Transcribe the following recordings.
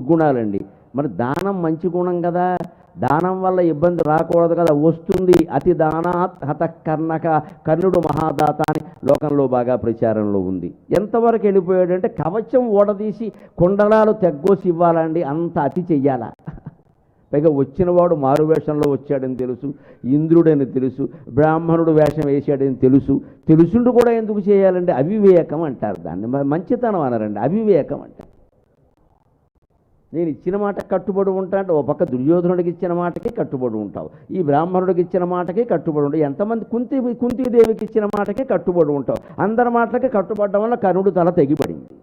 దుర్గుణాలండి. మరి దానం మంచి గుణం కదా. దానం వల్ల ఇబ్బంది రాకూడదు కదా. వస్తుంది అతి దానాత్ హత కర్ణక కర్ణుడు మహాదాత అని లోకంలో బాగా ప్రచారంలో ఉంది. ఎంతవరకు వెళ్ళిపోయాడంటే కవచం ఓడదీసి కుండలాలు తెగ్గోసి ఇవ్వాలండి. అంత అతి చెయ్యాలా. పైగా వచ్చినవాడు మారు వేషంలో వచ్చాడని తెలుసు ఇంద్రుడని తెలుసు బ్రాహ్మణుడు వేషం వేసాడని తెలుసు. తెలుసుండు కూడా ఎందుకు చేయాలండి? అవివేకం అంటారు దాన్ని. మంచితనం అనరండి. అవివేకం అంటారు. నేను ఇచ్చిన మాట కట్టుబడి ఉంటా అంటే ఓ పక్క దుర్యోధనుడికి ఇచ్చిన మాటకి కట్టుబడి ఉంటావు. ఈ బ్రాహ్మణుడికి ఇచ్చిన మాటకి కట్టుబడి ఉంటావు. ఎంతమంది కుంతి కుంతిదేవికి ఇచ్చిన మాటకి కట్టుబడి ఉంటావు. అందరి మాటలకి కట్టుబడడం వల్ల కర్ణుడు తల తెగిపడింది.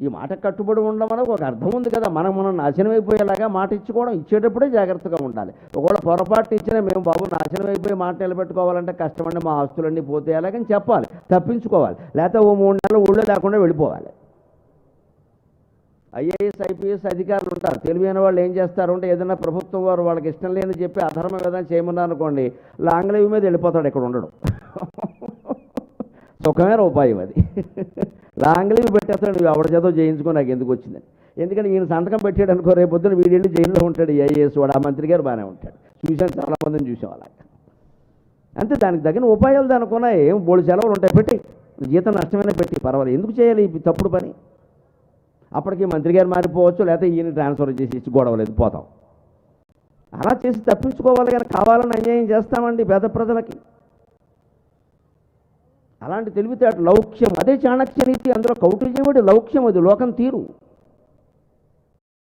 ఈ మాట కట్టుబడి ఉండడం వల్ల ఒక అర్థం ఉంది కదా. మనం మనం నాశనం అయిపోయేలాగా మాట ఇచ్చుకోవడం ఇచ్చేటప్పుడే జాగ్రత్తగా ఉండాలి. ఒకవేళ పొరపాటు ఇచ్చినా మేము బాబు నాశనం అయిపోయి మాట నిలబెట్టుకోవాలంటే కష్టమండి మా ఆస్తులన్నీ పోతే ఎలాగని చెప్పాలి. తప్పించుకోవాలి. లేకపోతే ఓ మూడు నెలలు ఊళ్ళో లేకుండా వెళ్ళిపోవాలి. ఐఏఎస్ ఐపీఎస్ అధికారులు ఉంటారు. తెలివైన వాళ్ళు ఏం చేస్తారు అంటే ఏదైనా ప్రభుత్వం వారు వాళ్ళకి ఇష్టం లేని చెప్పి అధర్మం ఏదైనా చేయమన్నారు అనుకోండి లాంగ్లీవ్ మీద వెళ్ళిపోతాడు ఇక్కడ ఉండడు. సుఖమైన ఉపాయం అది. లాంగ్లీవ్ పెట్టేస్తాడు నువ్వు ఎవరి చేతో చేయించుకో నాకు ఎందుకు వచ్చిందని ఎందుకంటే ఈయన సంతకం పెట్టాడు అనుకో రేపు పొద్దున వీడియో జైల్లో ఉంటాడు ఐఏఎస్ వాడు. ఆ మంత్రి గారు బాగానే ఉంటాడు. చూశాను చాలా మందిని చూసాం అలాగా. అంతే దానికి తగిన ఉపాయాలు దానికి ఉన్నాయి. ఏం బోడి సెలవులు ఉంటాయి పెట్టి జీతం నష్టమైనా పెట్టి పర్వాలేదు. ఎందుకు చేయాలి తప్పుడు పని? అప్పటికి మంత్రి గారు మారిపోవచ్చు లేకపోతే ఈయన ట్రాన్స్ఫర్ చేసి గొడవలేదు పోతాం. అలా చేసి తప్పించుకోవాలి కానీ కావాలని అన్యాయం చేస్తామండి పేద ప్రజలకి. అలాంటి తెలివితేట లౌక్యం అదే చాణక్య నీతి అందులో కౌటిల్యముడి లౌక్యం అది లోకం తీరు.